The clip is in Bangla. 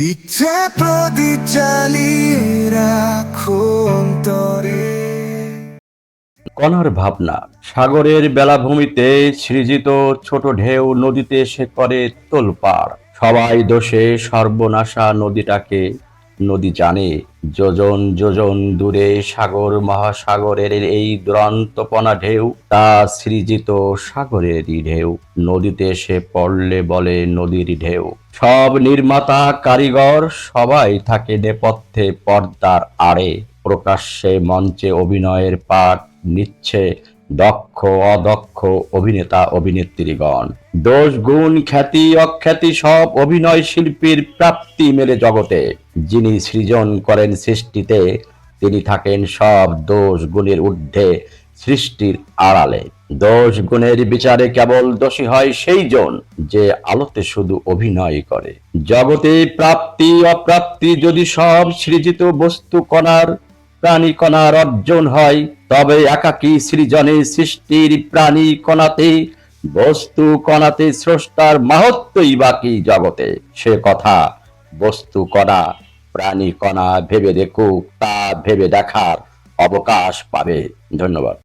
ইচ্ছে প্রদীপ চালিয়ে রাখো অন্তরে। কণার ভাবনা, সাগরের বেলাভূমিতে সৃজিত ছোট ঢেউ নদীতে এসে করে তোলপাড়। সবাই দোষে সর্বনাশা নদীটাকে নদী জানে, যোজন যোজন দূরে সাগর, মহাসাগরের এই দুরন্তপনা ঢেউ, তা সৃজিত সাগরেরই ঢেউ। নদীতে এসে পড়লে বলে নদীর ঢেউ। সব নির্মাতা, কারিগর, সবাই থাকে নেপথ্যে পর্দার আড়ে। প্রকাশ্যে মঞ্চে অভিনয়ের পাঠ নিচ্ছে দক্ষ, অদক্ষ অভিনেতা, অভিনেত্রীগণ। দোষ, গুণ, খ্যাতি, অখ্যাতি সব অভিনয় শিল্পীর প্রাপ্তি মেলে জগতে। যিনি সৃজন করেন সৃষ্টিতে, তিনি থাকেন সব দোষ গুণের ঊর্ধ্বে সৃষ্টির আড়ালে। দোষ গুণের বিচারে কেবল দোষী হয় সেই জন যে আলোতে শুধু অভিনয় করে। জগতে প্রাপ্তি, অপ্রাপ্তি যদি সব সৃজিত বস্তু কণার প্রাণী কণার অর্জন হয়, তবে একাকী সৃজনে সৃষ্টির প্রাণী কণাতে, বস্তু কণাতে স্রষ্টার মাহাত্মই বাকি জগতে? সে কথা, বস্তু কণা, প্রাণী কণা ভেবে দেখুক, তা ভেবে দেখার অবকাশ পাবে। ধন্যবাদ।